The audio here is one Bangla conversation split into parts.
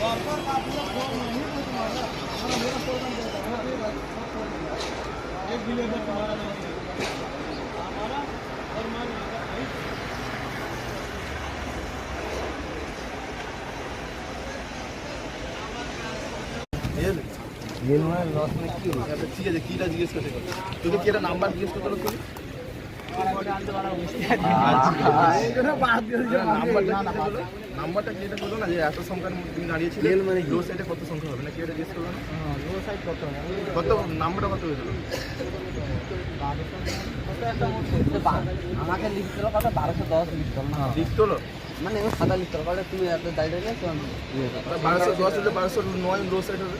वापर का पूरा फॉर्म नहीं তোকে কি একটা নাম্বার জিজ্ঞেস করতে হলো তোকে? নাম্বারটা কি হলো? নাম্বারটা কি এটা বলল না যে এত সংখ্যার তুমি দাঁড়িয়েছিলে কত সংখ্যা হবে না কি এটা জিজ্ঞেস করল না কত নাম্বারটা কত হয়েছিল আমাকে লিখতে হলো কত বারোশো দশ লিখতে হলো না লিখতে হলো মানে সাদা লিখতে হলো তুমি এত ইয়ে করো। বারোশো দশ হলে বারোশো নয় লো সাইড হবে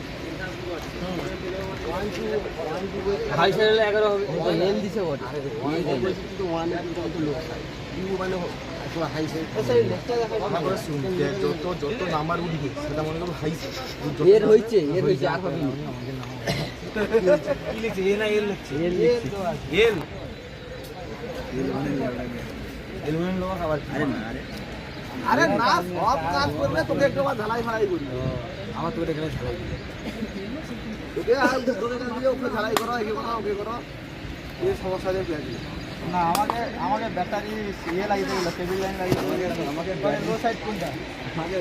হাই সাইড হলে এগারো হবে এল দিছে ওটা ওয়ান মানে পুরো হাই সাইড ও সাইড লেফটটা দেখা তারপরে শুন যত যত নাম্বার উঠবে সেটা মনে করো হাই এর হইছে এর হইছে আর হবে কি লিখছে? এ না এল লিখছে? এর লিখছে। এল। এলুমিনিয়াম লোক আবার আরে না আরে। আরে না সব কাজ করলে তোকে একটু ঝালাই ফালাই করি। আমার তো এখানে ঝালাই তোকে আর তোকে দিয়ে ওকে ঝালাই করো একে করো ওকে করো। এই সমস্যা দিয়ে পেয়ে না আমাকে আমাকে ব্যাটারি ইয়ে লাগিয়ে দিল কেবিল লাইন লাগিয়ে দিল। আমাকে লো সাইড কোনটা? আমাকে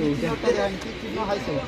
কি চিহ্ন হাই সাইড